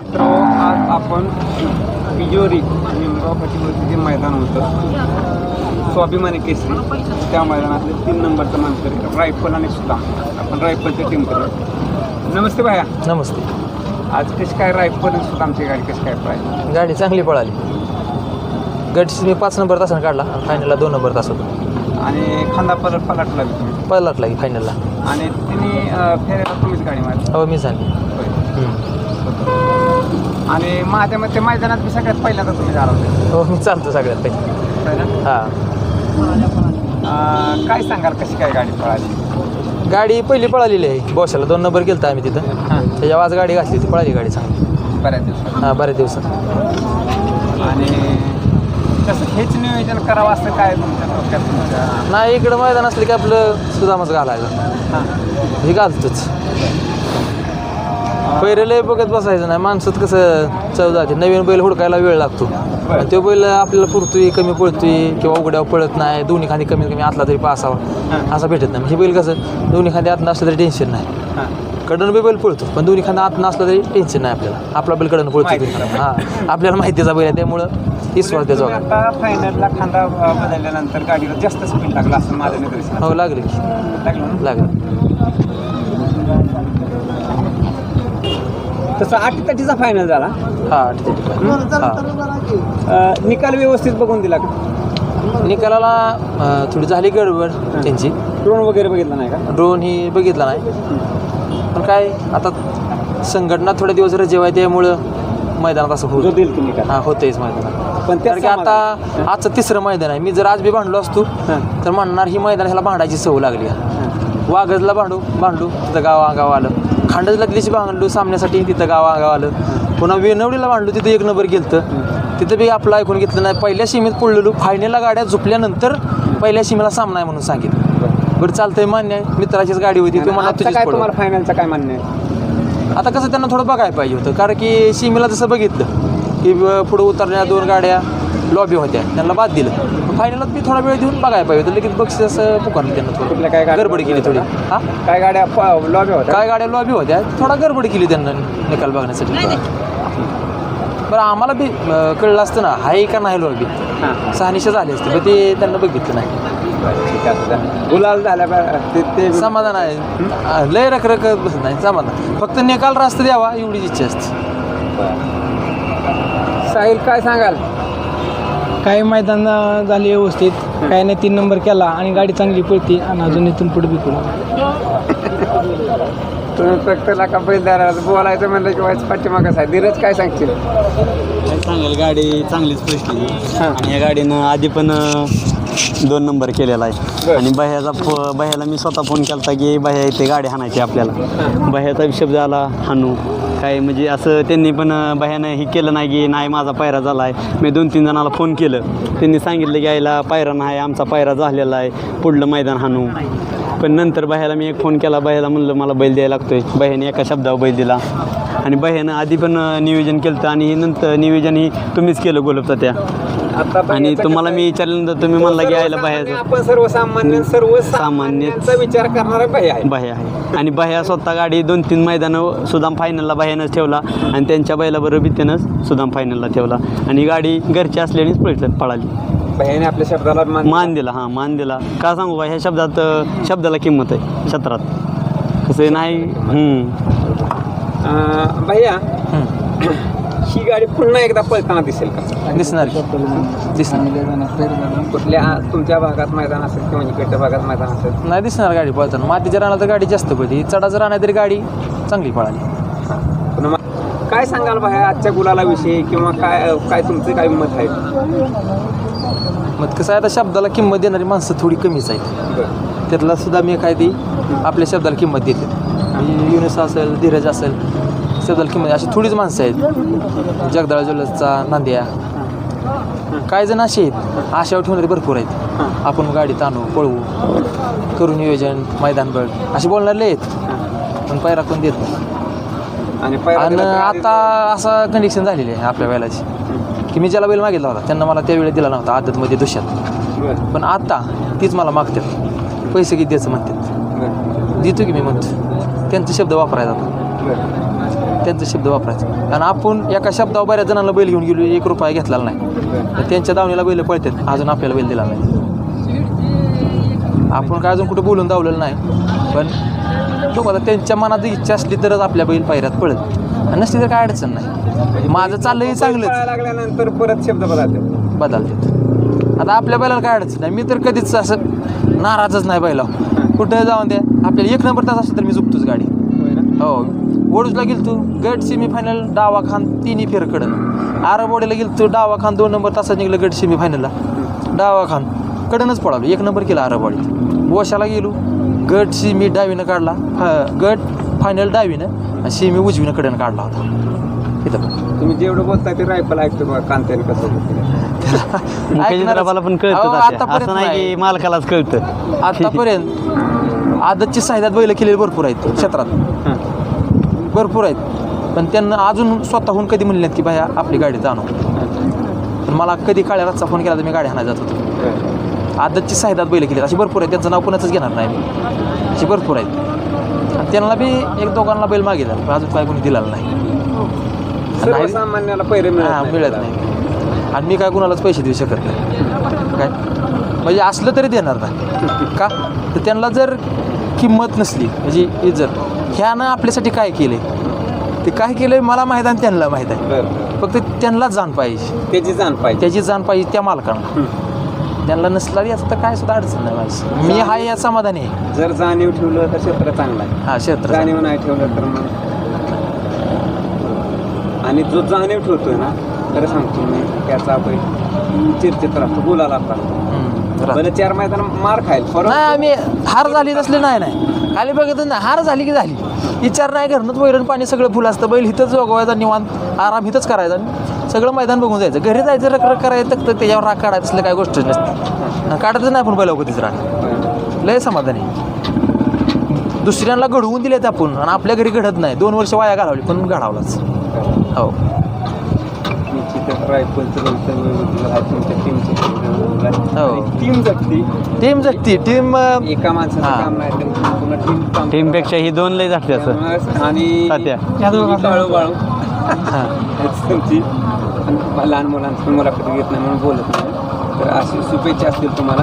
आज आपण बिजोरी निमगाव फाटीवरती जे मैदान होतं स्वाभिमानी केसरी त्या मैदानातले तीन नंबरचा मानकरी रायफल आणि सुदाम आपण रायफलच्या टीम करू नमस्ते भाया. नमस्ते. आज कशी काय रायफल आणि सुदामची गाडी कशी काय पाहिजे गाडी चांगली पळाली. गटची मी पाच नंबर तासानं काढला. फायनलला दोन नंबर तास होतो. आणि खांदा परत पलटला बी तुम्ही? पळलाच लागे फायनलला आणि तिने अं, फेऱ्याला तुम्हीच गाडी मारली. हो मी झाली. आणि माझ्या मते मैदानात बी सगळ्यात पहिल्यांदा तुम्ही झाला होता. हो मी चालतो सगळ्यात पहिले. होय ना? हां. अं, काय सांगाल कशी काय गाडी पळाली? गाडी पहिली पळालेली आहे. बोशाला दोन नंबर गेलता आम्ही तिथं. हां. त्याच्या आज गाडी घातली ती पळाली गाडी चांगली. बऱ्याच दिवसात. हां बऱ्याच दिवसात. आणि तसं हेच नियोजन करावं असं काय तुमच्या डोक्यात तुमच्या? नाही इकडं मैदान असलं की आपलं सुदामच घालायचं. हां. हे घालतोच. लय बघत बसायचं नाही. माणसात कसं चव जाते. नवीन बैल हुडकायला वेळ लागतो. आणि तो बैल आपल्याला पुरतोय कमी पळतोय किंवा उघड्यावर पळत नाही दोन्ही खांदी कमीत कमी आतला तरी पासावा असं भेटत नाही. हे बैल कसं दोन्ही खांदी आत नसलं तरी टेन्शन नाही. कडन बी बैल पळतो पण दोन्ही खांदा आत नसला तरी टेन्शन नाही आपल्याला. आपला बैल कडन पळतो. हां. आपल्याला माहितीचा बैल आहे त्यामुळं विश्वास आता फायनलला खांदा बदलल्यानंतर गाडीला जास्त स्पीड लागला असं माझं निदर्शन हो लागले? लागले. तसं आठ तटीचा फायनल झाला. हां हां. अं, निकाल व्यवस्थित बघून दिला का? निकालाला अं, थोडी झाली गडबड त्यांची. ड्रोन वगैरे बघितला नाही का? ड्रोन ही बघितला नाही. पण काय आता संघटना थोडे दिवस रजेव आहे त्यामुळं मैदानात असं जो होत देईल की निकाल? हा होतेच मैदानात. पण त्या कारण की आता आजचं तिसरं मैदान आहे. मी जर आज बी भांडलो असतो हां. तर म्हणणार ही मैदान ह्याला भांडायची सवय लागली आहे. वाघजला भांडू भांडू. तिथं गाव गाव आलं. खांडजला दिवशी भांडलो सामन्यासाठी तिथं गाव आलं. पुन्हा वेनवडीला भांडलो तिथं एक नंबर गेलतं. तिथं बी आपलं ऐकून घेतलं नाही. पहिल्या सीमेत पडलेलो फायनलला गाड्या झोपल्यानंतर पहिल्या सीमेला सामना आहे म्हणून सांगितलं. बरं चालतंय मान्य आहे. मित्राचीच गाडी होती ती मला पडू तुम्हाला फायनलचं काय म्हणणं आहे? आता कसं त्यांना थोडं बघायला पाहिजे होतं. कारण की सीमेला जसं बघितलं की पुढं उतरण्या दोन गाड्या लॉबी होत्या. त्यांना बाद दिलं. फायनलात मी थोडा वेळ देऊन बघायला पाहिजे होतं. लगेच बक्षीस असं पुकारलं त्यांना काय थोडं गाड्या गडबड केली थोडी. हा? काय गाड्या लॉबी होत्या? काय गाड्या लॉबी होत्या? थोडा गडबड केली त्यांना निकाल बघण्यासाठी. बरं आम्हाला बी अं, कळलं असतं ना हाय का नाही लॉबी हां. सहानिशा झाली असते पण ते त्यांना बघितलं नाही. बरं, ठीक आहे. गुलाल झाल्या बा- ते ते समाधान आहे. लय रख रख बसत नाही समाधान. फक्त निकाल रास्त द्यावा एवढीच इच्छा असते. साहिल काय सांगाल? काही मैदान झाले व्यवस्थित. काही नाही तीन नंबर केला आणि गाडी चांगली पळती आणि अजून इथून पुढे बी पळू तुम्ही प्रत्येकाला का बैलदारा बोलायचं म्हणलं की वाईट पाठीमागच आहे धीरज काय सांगशील? काय सांगाल गाडी चांगलीच पळली हां. आणि या गाडीनं आधी पण अं, दोन नंबर केलेला आहे. आणि बह्याचा फो बह्याला मी स्वतः फोन केला होता की बह्या इथे गाडी हाणायची आपल्याला. बह्याचा हिशोब झाला हाणू काय म्हणजे असं त्यांनी पण बह्यानं हे केलं नाही की नाही माझा पायरा झाला आहे. मी दोन तीन जणाला फोन केलं. त्यांनी सांगितलं की यायला पायरा नाही आमचा पायरा झालेला आहे. पुढलं मैदान हाणू पण नंतर बह्याला मी एक फोन केला. बह्याला म्हणलं मला बैल द्यायला लागतोय. बह्याने एका शब्दावर बैल दिला. आणि बह्यानं आधी पण नियोजन केलं होतं आणि नंतर नियोजन ही तुम्हीच केलं गोलपता त्या आता आणि तुम्हाला मी? विचारल्यानंतर तुम्ही म्हणला की यायला बाहेर आपण सर्वसामान्य सर्वसामान्यांचा विचार करणारा बाई आहे. बाह्या आहे. आणि बाह्या स्वतः गाडी दोन तीन मैदानं सुदाम फायनलला बाह्यानंच ठेवला आणि त्यांच्या बैलाबरोबर त्यानंच सुदाम फायनलला ठेवला. आणि गाडी घरची असल्यानेच पळत पळाली. बहिणी आपल्या शब्दाला मान मान दिला हां मान दिला. का सांगू बा ह्या शब्दात शब्दाला किंमत आहे क्षेत्रात. कसं नाही? भैया ही गाडी पुन्हा एकदा पळताना दिसेल का? दिसणार. दिसणार. कुठल्या तुमच्या भागात मैदान असेल किंवा इकडच्या भागात मैदान असेल? नाही दिसणार गाडी पळताना. मातीच्या रानात तर गाडी जास्त पळते चढाचं राहणार तरी गाडी चांगली पळाली. काय सांगाल भाया आजच्या गुलाला विषयी किंवा काय काय तुमचं काय मत आहे? मग कसं आहे आता शब्दाला किंमत देणारी माणसं थोडी कमीच आहेत. त्यातला सुद्धा मी काय ती आपल्या शब्दाला किंमत देते. युनुस असेल धीरज असेल किंमत अशी थोडीच माणसं आहेत. जगदाळा ज्वेलर्सचा नांदिया. काही जण असे आहेत. आशावर ठेवणारे भरपूर आहेत. आपण गाडीत आणू पळवू करू नियोजन मैदान बळ असे बोलणारे आहेत. पण पायरा कोण देत नाही. आणि आता असा कंडिशन झालेली आहे आपल्या बैलाची. की मी ज्याला बैल मागितला होता त्यांना मला त्यावेळी दिला नव्हता आदतमध्ये दुष्यात पण आता तीच मला मागतात. पैसे किती द्यायचं म्हणतात. देतो की मी म्हणतो. त्यांचे शब्द वापरायचा. त्यांचा शब्द वापरायचा. आणि आपण एका शब्दावर बऱ्याच जणांना बैल घेऊन गेलो एक रुपया घेतलेला नाही. तर त्यांच्या दावणीला बैल पळतात. अजून आपल्याला बैल दिला नाही. आपण काय अजून कुठं बोलून दावलेलं नाही. पण तो आता त्यांच्या मनात इच्छा असली तरच आपल्या बैल पायऱ्यात पळत. आणि नसली तर काय अडचण नाही. माझं चाललंही पळायला लागल्यानंतर परत शब्द बदलतात. बदलते आता आपल्या बैलाला काय अडचण नाही. मी तर कधीच असं नाराजच नाही बैला कुठं जाऊन द्या. आपल्याला एक नंबर तास असलं तर मी झुकतोच गाडी. हो. ओडूजला गेल तू गट सेमीफायनल डावा खान तिन्ही फेर कडन आरबोडीला गेल तू डावा खान दोन नंबर तासात निघलं गट सेमीफायनलला डावा खान कडनच पळालो. एक नंबर केला आरबोडी. वशाला गेलो. गट सिमी डावीनं काढला. गट फायनल डावीनं आणि सिमी उजवीनं कडनं काढला होता. इथं तुम्ही जेवढं बोलताय ते रायफल ऐकतो बघा कांत्याने कसं पण कळतं तात्या. आतापर्यंत असं नाही मालकालाच कळतं. आतापर्यंत आदतची साहित्यात बैल केलेली भरपूर आहेत क्षेत्रात. भरपूर आहेत. पण त्यांना अजून स्वतःहून कधी म्हणले की बाया आपली गाडी जाणव पण मला कधी काळ्या रातचा फोन केला तर मी गाडी हाणायला जात होतो. आदतची साहित्यात बैल केली. अशी भरपूर आहेत. त्यांचं नाव कोणाचंच घेणार नाही. मी अशी भरपूर आहेत. आणि त्यांना बी एक दोघांना बैल मागितला. पण अजून काय कोणी दिलेला नाही. पैरे नाही. मिळत नाही. आणि मी काय कुणालाच पैसे देऊ शकत नाही. काय? म्हणजे असलं तरी देणार नाही. का? तर त्यांना जर किंमत नसली म्हणजे इज्जत. ह्यानं आपल्यासाठी काय केलं ते काय केलं मला माहीत आहे आणि त्यांना माहीत आहे. फक्त त्यांनाच जाण पाहिजे. त्याची जाण पाहिजे. त्याची जाण पाहिजे त्या मालकांना. त्यांना नसला याचं तर काय सुद्धा अडचण नाही माझी मी हाय या समाधानी आहे. जर जाणीव ठेवलं तर क्षेत्र चांगलं आहे. हा क्षेत्र जाणीव नाही ठेवलं तर मग. आणि जो जाणीव ठेवतोय ना खरं सांगतो मी त्याचा आपण चर्चेत राहतो बोलायला राहतो चार मैदान मार खाईल नाही आम्ही हार झाली नसले नाही नाही. खाली बघत नाही हार झाली की झाली. विचार नाही घरनंच वैरण पाणी सगळं फुलं असतं बैल इथंच जोगवायचा निवांत आराम इथंच करायचा आणि सगळं मैदान बघून जायचं. घरी जायचं रक करायचं तर त्याच्यावर राग काढायचं असलं काय गोष्ट नसते. काढतच नाही आपण बैल कधीच राग. लय समाधानी दुसऱ्यांना घडवून दिलेत आपण आणि आपल्या घरी घडत नाही. दोन वर्ष वाया घालवली पण घडावलाच हो. रायफलचं तुमच्या टीमचं हो. टीम जगती. टीम जगती. टीम एका माणसाचं हां. काम नाही तर टीम काम टीमपेक्षा ही दोन लय जाते असं. आणि तात्या. ही. बाळू हेच तुमची. लहान मुलांची मुलाखत घेत नाही म्हणून बोलत नाही. तर अशी शुभेच्छा असतील तुम्हाला.